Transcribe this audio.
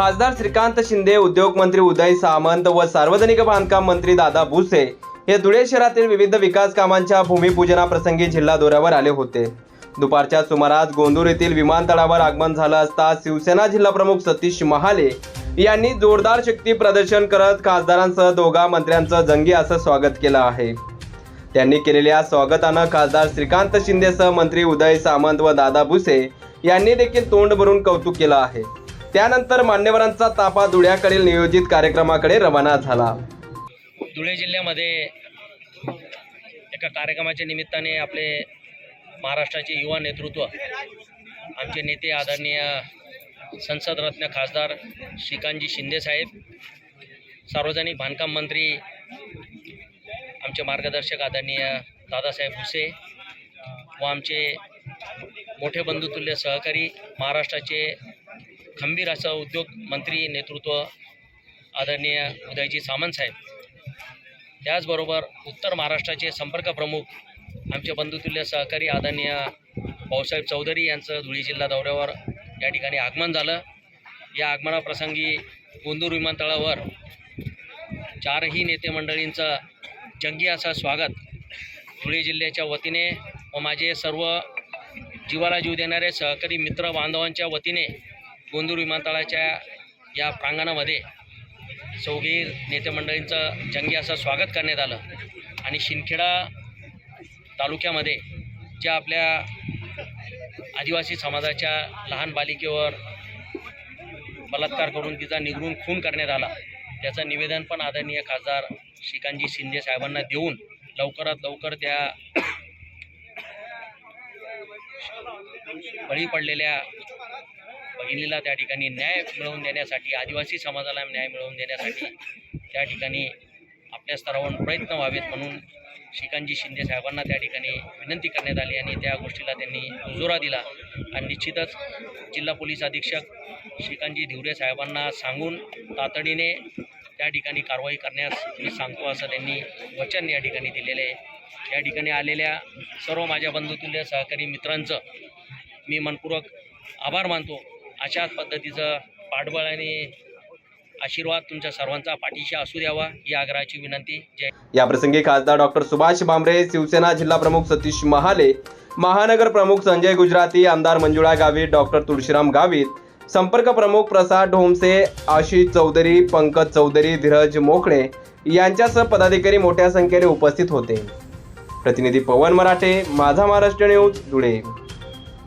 खासदार श्रीकांत शिंदे उद्योगमंत्री उदय सामंत व सार्वजनिक बांधकाम मंत्री दादा भुसे हे धुळे शहरातील विविध विकास कामांच्या भूमिपूजनाप्रसंगी जिल्हा दौऱ्यावर आले होते. दुपारच्या सुमारास गोंदूर येथील विमानतळावर आगमन झालं असता शिवसेना जिल्हाप्रमुख सतीश महाले यांनी जोरदार शक्ती प्रदर्शन करत खासदारांसह दोघा मंत्र्यांचं जंगी असं स्वागत केलं आहे. त्यांनी केलेल्या स्वागतानं खासदार श्रीकांत शिंदेसह मंत्री उदय सामंत व दादा भुसे यांनी देखील तोंड भरून कौतुक केलं आहे. त्यानंतर मान्यवरांचा ताफा धुळ्याकडील नियोजित कार्यक्रमाकडे रवाना झाला. धुळे जिल्ह्यामध्ये एका कार्यक्रमाच्या निमित्ताने आपले महाराष्ट्राचे युवा नेतृत्व आमचे नेते आदरणीय संसदरत्न खासदार श्रीकांतजी शिंदेसाहेब सार्वजनिक बांधकाम मंत्री आमचे मार्गदर्शक आदरणीय दादासाहेब भुसे व आमचे मोठे बंधुतुल्य सहकारी महाराष्ट्राचे खंबीर असा उद्योग मंत्री नेतृत्व आदरणीय उदयजी सामंत साहेब. त्याचबरोबर उत्तर महाराष्ट्राचे संपर्क प्रमुख आमचे बंधुतुल्य सहकारी आदरणीय भाऊसाहेब चौधरी यांचं धुळे जिल्हा दौऱ्यावर या ठिकाणी आगमन झालं. या आगमनाप्रसंगी गोंदूर विमानतळावर चारही नेते मंडळींचं जंगी असं स्वागत धुळे जिल्ह्याच्या वतीने व माझे सर्व जीवाला जीव देणारे सहकारी मित्र बांधवांच्या वतीने गोंदूर विमानतळाच्या या प्रांगणामध्ये चौघी नेते मंडळींचं जंगी असं स्वागत करण्यात आलं. आणि शिंदखेडा तालुक्यामध्ये ज्या आपल्या आदिवासी समाजाच्या लहान बालिकेवर बलात्कार करून तिचा निगडून खून करण्यात आला. त्याचं निवेदन पण आदरणीय खासदार श्रीकांतजी शिंदे साहेबांना देऊन लवकरात लवकर त्या बळी पडलेल्या भगिनीला त्या ठिकाणी न्याय मिळवून देण्यासाठी आदिवासी समाजाला न्याय मिळवून देण्यासाठी त्या ठिकाणी आपल्या स्तरावरून प्रयत्न व्हावेत म्हणून श्रीकांतजी शिंदे साहेबांना त्या ठिकाणी विनंती करण्यात आली आणि त्या गोष्टीला त्यांनी दुजोरा दिला. आणि निश्चितच जिल्हा पोलीस अधीक्षक श्रीकांतजी धिवरे साहेबांना सांगून तातडीने त्या ठिकाणी कारवाई करण्यास मी सांगतो असं त्यांनी वचन या ठिकाणी दिलेले आहे. या ठिकाणी आलेल्या सर्व माझ्या बंधुतुल्य सहकारी मित्रांचं मी मनपूर्वक आभार मानतो. अशाच पद्धतीचं पाठबळ आणि आशीर्वाद तुमच्या सर्वांचा पाठीशी असू द्यावा ही आग्रहाची विनंती. जय या प्रसंगी खासदार डॉक्टर सुभाष भामरे शिवसेना जिल्हा प्रमुख सतीश महाले महानगर प्रमुख संजय गुजराती आमदार मंजुळा गावित डॉक्टर तुळशीराम गावित संपर्क प्रमुख प्रसाद ढोमसे आशिष चौधरी पंकज चौधरी धीरज मोकळे यांच्यासह पदाधिकारी मोठ्या संख्येने उपस्थित होते. प्रतिनिधी पवन मराठे माझा महाराष्ट्र न्यूज धुळे.